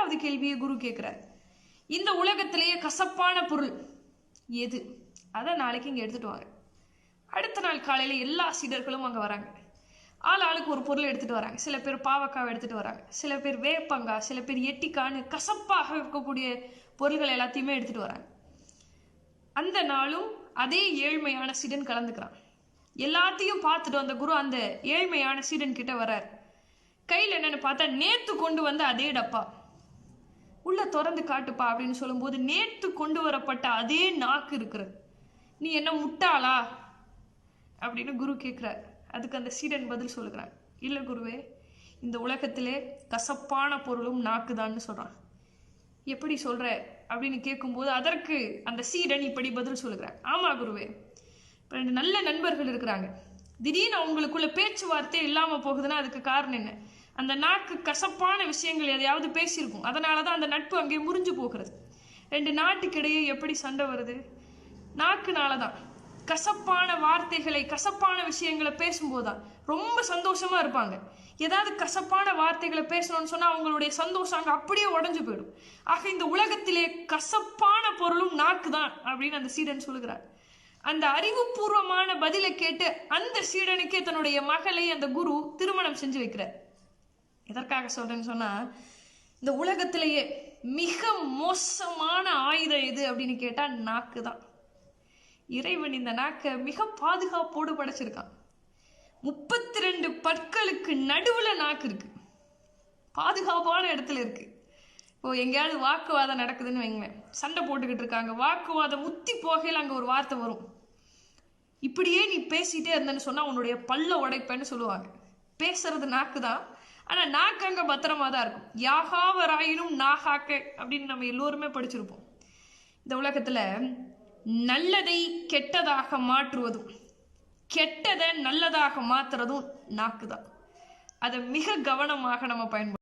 இரண்டாவது கேள்வியை குரு கேட்கிறார் இந்த உலகத்திலேயே கசப்பான பொருள் எது? அதை நாளைக்கு இங்கே எடுத்துட்டு வாங்க. அடுத்த நாள் காலையில் எல்லா சீடர்களும் அங்கே வராங்க. ஆள் ஆளுக்கு ஒரு பொருள் எடுத்துட்டு வராங்க. சில பேர் பாவக்காவை எடுத்துட்டு வராங்க. சில பேர் வேப்பங்கா சில பேர் எட்டிக்கான்னு கசப்பாக இருக்கக்கூடிய பொருள்கள் எல்லாத்தையுமே எடுத்துட்டு வராங்க. அந்த நாளும் அதே ஏழ்மையான சீடன் கலந்துக்கிறான். எல்லாத்தையும் பார்த்துட்டு அந்த குரு அந்த ஏழ்மையான சீடன் கிட்ட வர்றார். கையில் என்னன்னு பார்த்தா நேத்து கொண்டு வந்த அதே டப்பா. உள்ள திறந்து காட்டுப்பா அப்படின்னு சொல்லும்போது நேற்று கொண்டு வரப்பட்ட அதே நாக்கு இருக்கிறது. நீ என்ன முட்டாளா? அப்படின்னு குரு கேட்குறார் அதுக்கு அந்த சீடன் பதில் சொல்லுகிறான். இல்லை குருவே இந்த உலகத்திலே கசப்பான பொருளும் நாக்குதான்னு சொல்கிறான் எப்படி சொல்கிற அப்படின்னு கேட்கும்போது அதற்கு அந்த சீடன் இப்படி பதில் சொல்லுகிறார். ஆமாம் குருவே இப்போ ரெண்டு நல்ல நண்பர்கள் இருக்கிறாங்க. திடீர்னு அவங்களுக்குள்ள பேச்சுவார்த்தை இல்லாமல் போகுதுன்னா அதுக்கு காரணம் என்ன? அந்த நாக்கு கசப்பான விஷயங்கள் எதையாவது பேசியிருக்கும். அதனால தான் அந்த நட்பு அங்கே முறிஞ்சு போகிறது. ரெண்டு நாட்டுக்கிடையே எப்படி சண்டை வருது? நாக்குனால தான் கசப்பான வார்த்தைகளை கசப்பான விஷயங்களை பேசும்போது தான் ரொம்ப சந்தோஷமாக இருப்பாங்க. ஏதாவது கசப்பான வார்த்தைகளை பேசணும்னு சொன்னால் அவங்களுடைய சந்தோஷம் அங்கே அப்படியே உடஞ்சு போயிடும். ஆக இந்த உலகத்திலே கசப்பான பொருளும் நாக்கு தான் அப்படின்னு அந்த சீடன் சொல்லுகிறார். அந்த அறிவுபூர்வமான பதிலை கேட்டு அந்த சீடனுக்கே தன்னுடைய மகளை அந்த குரு திருமணம் செஞ்சு வைக்கிறார். எதற்காக சொல்றேன்னு சொன்னா இந்த உலகத்திலேயே மிக மோசமான ஆயுதம் எது அப்படின்னு கேட்டால் நாக்கு தான் இறைவன் இந்த நாக்கை மிக பாதுகாப்போடு படைச்சிருக்கான். முப்பத்தி ரெண்டு பற்களுக்கு நடுவில் நாக்கு இருக்கு. பாதுகாப்பான இடத்துல இருக்கு. இப்போ எங்கேயாவது வாக்குவாதம் நடக்குதுன்னு வைங்களேன். சண்டை போட்டுக்கிட்டு இருக்காங்க. வாக்குவாதம் முத்தி போகையில் அங்கே ஒரு வார்த்தை வரும். இப்படியே நீ பேசிட்டே இருந்தேன்னு சொன்னால் உன்னுடைய பல்ல உடைப்பேன்னு சொல்லுவாங்க. பேசுறது நாக்கு தான் ஆனா நாக்கு அங்க பத்திரமா தான் இருக்கும். யாகாவராயினும் நாகாக்க அப்படின்னு நம்ம எல்லோருமே படிச்சிருப்போம். இந்த உலகத்துல நல்லதை கெட்டதாக மாற்றுவதும் கெட்டதை நல்லதாக மாத்துறதும் நாக்கு தான் அதை மிக கவனமாக நம்ம பயன்படுத்தும்